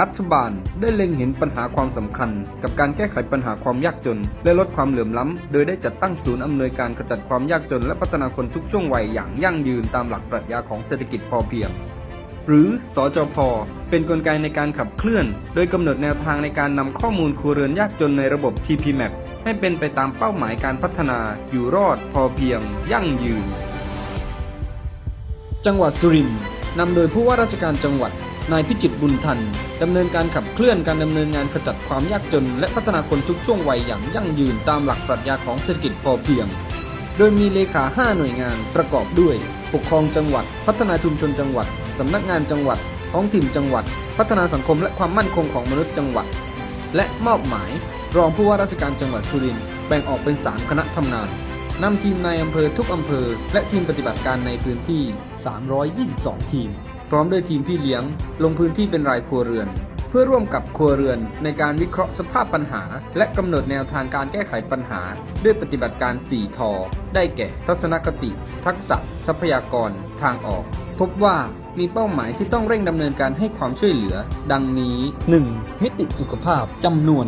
รัฐบาลได้เล็งเห็นปัญหาความสำคัญ กับการแก้ไขปัญหาความยากจน และลดความเหลื่อมล้ำโดยได้จัดตั้งศูนย์อำนวยการขจัดความยากจน และพัฒนาคนทุกช่วงวัยอย่างยั่งยืนตามหลักปรัชญาของเศรษฐกิจพอเพียง หรือสอจพเป็นกลไกในการขับเคลื่อน โดยกำหนดแนวทางในการนำข้อมูลครัวเรือนยากจนในระบบ TPMAP ให้เป็นไปตามเป้าหมายการพัฒนา อยู่รอด พอเพียง ยั่งยืน จังหวัดสุรินทร์นำโดยผู้ว่าราชการจังหวัด นายพิจิตบุญทันดำเนินการขับเคลื่อนการดำเนินงานขจัดความยากจน และพัฒนาคนทุกช่วงวัยอย่างยั่งยืนตามหลักปรัชญาของเศรษฐกิจพอเพียง โดยมีเลขา 5 หน่วยงานประกอบด้วย ปกครองจังหวัด พัฒนาชุมชนจังหวัดสำนักงานจังหวัด ท้องถิ่นจังหวัด พัฒนาสังคมและความมั่นคงของมนุษย์จังหวัด และมอบหมาย รองผู้ว่าราชการจังหวัดสุรินทร์แบ่งออกเป็น 3 คณะทำงานนำทีมในอำเภอทุกอำเภอ และทีมปฏิบัติการในพื้นที่ 322 ทีม ร้อมด้วยทีมพี่เลี้ยง ลงพื้นที่เป็นรายครัวเรือน เพื่อร่วมกับครัวเรือนในการวิเคราะห์สภาพปัญหา และกำหนดแนวทางการแก้ไขปัญหา ด้วยปฏิบัติการ 4 ทอ ได้แก่ ทัศนคติ ทักษะ ทรัพยากร ทางออก พบว่ามีเป้าหมายที่ต้องเร่งดำเนินการให้ความช่วยเหลือ ดังนี้ 1. มิติสุขภาพจำนวน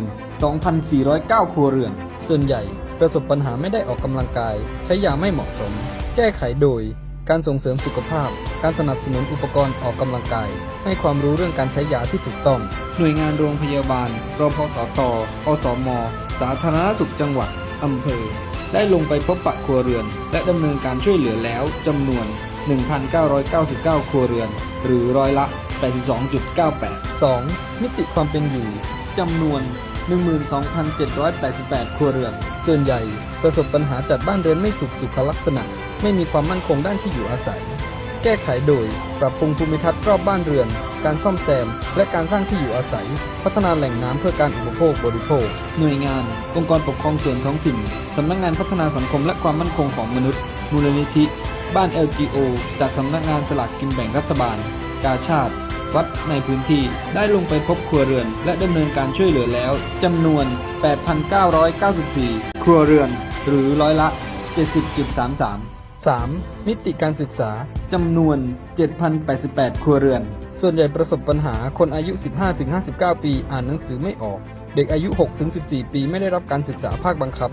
2,409 ครัวเรือน ส่วนใหญ่ ประสบปัญหาไม่ได้ออกกำลังกาย ใช้ยาไม่เหมาะสม แก้ไขโดย การส่งเสริมสุขภาพ การสนับสนุนอุปกรณ์ออกกำลังกาย ให้ความรู้เรื่องการใช้ยาที่ถูกต้อง หน่วยงานโรงพยาบาลรพสตอสม สาธารณสุขจังหวัดอำเภอ ได้ลงไปพบปะครัวเรือน และดำเนินการช่วยเหลือแล้วจำนวน 1,999 ครัวเรือน หรือร้อยละ 82.98 2. มิติความเป็นอยู่จำนวน 12,788 ครัวเรือน ส่วนใหญ่ ประสบปัญหาจัดบ้านเรือนไม่ถูกสุขลักษณะ ไม่มีความมั่นคงด้านที่อยู่อาศัย แก้ไขโดย ปรับปรุงภูมิทัศน์รอบบ้านเรือน การซ่อมแซม และการสร้างที่อยู่อาศัย พัฒนาแหล่งน้ำเพื่อการอุปโภคบริโภค หน่วยงาน องค์กรปกครองส่วนท้องถิ่นสำนักงานพัฒนาสังคมและความมั่นคงของมนุษย์ มูลนิธิ บ้าน LGO จากสำนักงานสลากกินแบ่งรัฐบาล กาชาติวัดในพื้นที่ได้ลงไปพบครัวเรือน และดำเนินการช่วยเหลือแล้วจำนวน 8,994 ครัวเรือน หรือร้อยละ 70.33 3. มิติการศึกษาจำนวน 7,088 ครัวเรือน ส่วนใหญ่ประสบปัญหาคนอายุ 15-59 ปีอ่านหนังสือไม่ออก เด็กอายุ 6-14 ปีไม่ได้รับการศึกษาภาคบังคับ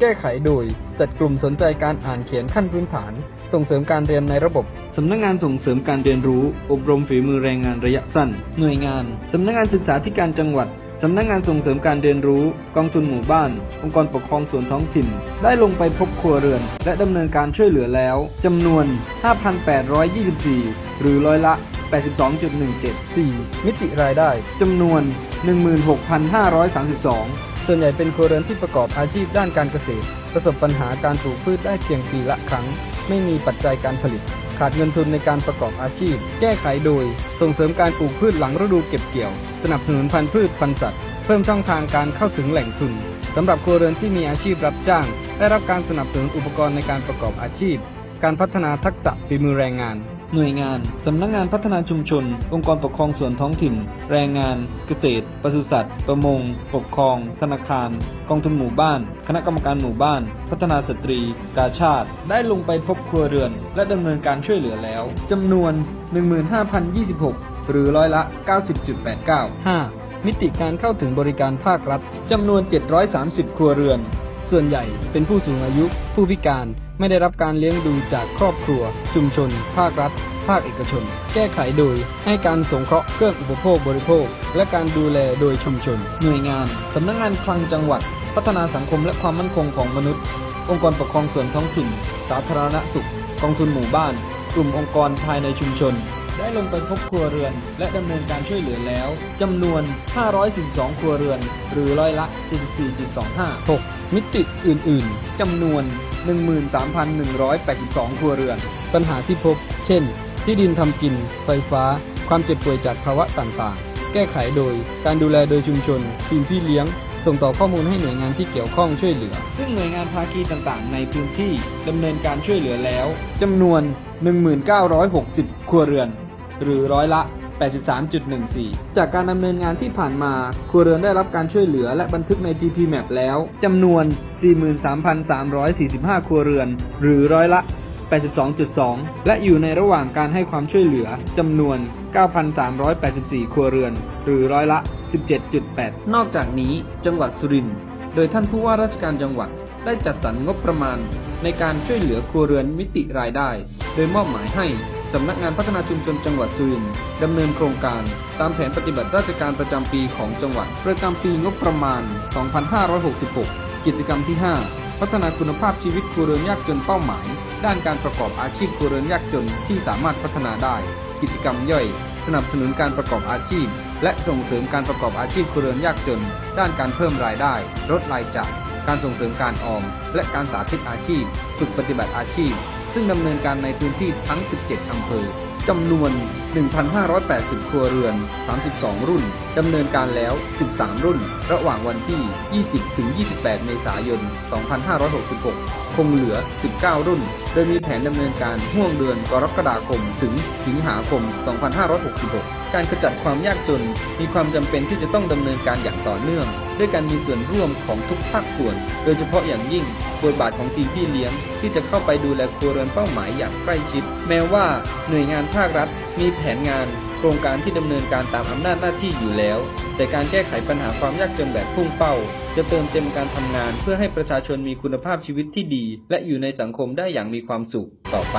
แก้ไขโดย จัดกลุ่มสนใจการอ่านเขียนขั้นพื้นฐาน ส่งเสริมการเรียนในระบบสำนักงานส่งเสริมการเรียนรู้ อบรมฝีมือแรงงานระยะสั้น หน่วยงานสำนักงานศึกษาธิการจังหวัด สำนักงานส่งเสริมการเรียนรู้ กองทุนหมู่บ้าน องค์กรปกครองส่วนท้องถิ่น ได้ลงไปพบครัวเรือน และดำเนินการช่วยเหลือแล้วจำนวน 5,824 หรือร้อยละ 82.17 4. มิติรายได้จำนวน 16,532 ส่วนใหญ่เป็นครัวเรือนที่ประกอบอาชีพด้านการเกษตร ประสบปัญหาการปลูกพืชได้เพียงปีละครั้ง ไม่มีปัจจัยการผลิต ขาดเงินทุนในการประกอบอาชีพ แก้ไขโดย ส่งเสริมการปลูกพืชหลังฤดูเก็บเกี่ยว สนับสนุนพันธุ์พืชพันธุ์สัตว์ เพิ่มช่องทางการเข้าถึงแหล่งทุนสำหรับครัวเรือนที่มีอาชีพรับจ้าง ได้รับการสนับสนุนอุปกรณ์ในการประกอบอาชีพ การพัฒนาทักษะฝีมือแรงงาน หน่วยงาน สำนักงานพัฒนาชุมชน องค์กรปกครองส่วนท้องถิ่น แรงงาน เกษตรปศุสัตว์ ประมง ปกครอง ธนาคาร กองทุนหมู่บ้าน คณะกรรมการหมู่บ้าน พัฒนาสตรี กาชาติ ได้ลงไปพบครัวเรือน และดำเนินการช่วยเหลือแล้วจำนวน 15,026 หรือร้อยละ 90.89 5. มิติการเข้าถึงบริการภาครัฐจำนวน 730 ครัวเรือน ส่วนใหญ่เป็นผู้สูงอายุ ผู้พิการไม่ได้รับการเลี้ยงดูจากครอบครัว ชุมชน ภาครัฐ ภาคเอกชน แก้ไขโดย ให้การสงเคราะห์เครื่องอุปโภคบริโภค และการดูแลโดยชุมชน หน่วยงาน สำนักงานคลังจังหวัด พัฒนาสังคมและความมั่นคงของมนุษย์ องค์กรปกครองส่วนท้องถิ่น สาธารณสุข กองทุนหมู่บ้าน กลุ่มองค์กรภายในชุมชน ได้ลงไปพบครัวเรือน และดำเนินการช่วยเหลือแล้วจำนวน512ครัวเรือน หรือร้อยละ 44.25 6. มิติอื่น ๆ จำนวน 13,182 ครัวเรือน ปัญหาที่พบ เช่น ที่ดินทำกิน ไฟฟ้า ความเจ็บป่วยจากภาวะต่าง ๆ แก้ไขโดย การดูแลโดยชุมชน ทีมพี่เลี้ยง ส่งต่อข้อมูลให้หน่วยงานที่เกี่ยวข้องช่วยเหลือ ซึ่งหน่วยงานภาคีต่าง ๆ ในพื้นที่ดำเนินการช่วยเหลือแล้วจำนวน 1960 ครัวเรือน หรือร้อยละ 83.14 จากการดำเนินงานที่ผ่านมา ครัวเรือนได้รับการช่วยเหลือและบันทึกใน TPMAP แล้วจำนวน 43,345 ครัวเรือน หรือร้อยละ 82.2 และอยู่ในระหว่างการให้ความช่วยเหลือจำนวน 9,384 ครัวเรือน หรือร้อยละ 17.8 นอกจากนี้ จังหวัดสุรินทร์โดยท่านผู้ว่าราชการจังหวัดได้จัดสรรงบประมาณในการช่วยเหลือครัวเรือนมิติรายได้ โดยมอบหมายให้ สำนักงานพัฒนาชุมชนจังหวัดสุรินทร์ดำเนินโครงการ ตามแผนปฏิบัติราชการประจำปีของจังหวัด ประจำปีงบประมาณ 2566 กิจกรรมที่ 5 พัฒนาคุณภาพชีวิตครัวเรือนยากจนเป้าหมาย ด้านการประกอบอาชีพครัวเรือนยากจนที่สามารถพัฒนาได้ กิจกรรมย่อย สนับสนุนการประกอบอาชีพ และส่งเสริมการประกอบอาชีพครัวเรือนยากจน ด้านการเพิ่มรายได้ ลดรายจ่ายการส่งเสริมการออม และการสาธิตอาชีพ ฝึกปฏิบัติอาชีพ ซึ่งดำเนินการในพื้นที่ทั้ง 17 อำเภอจำนวน 1,580 ครัวเรือน 32 รุ่น ดำเนินการแล้ว 13 รุ่น ระหว่างวันที่ 20 ถึง 28 เมษายน 2566 คงเหลือ 19 รุ่น โดยมีแผนดำเนินการห่วงเดือนกรกฎาคม ถึงสิงหาคม 2566 การขจัดความยากจน มีความจำเป็นที่จะต้องดำเนินการอย่างต่อเนื่อง ด้วยการมีส่วนร่วมของทุกภาคส่วน โดยเฉพาะอย่างยิ่งบทบาทของทีมพี่เลี้ยง ที่จะเข้าไปดูแลครัวเรือนเป้าหมายอย่างใกล้ชิด แม้ว่าหน่วยงานภาครัฐมีแผนงาน โครงการที่ดำเนินการตามอำนาจหน้าที่อยู่แล้ว แต่การแก้ไขปัญหาความยากจนแบบพุ่งเป้า จะเติมเต็มการทำงาน เพื่อให้ประชาชนมีคุณภาพชีวิตที่ดี และอยู่ในสังคมได้อย่างมีความสุขต่อไป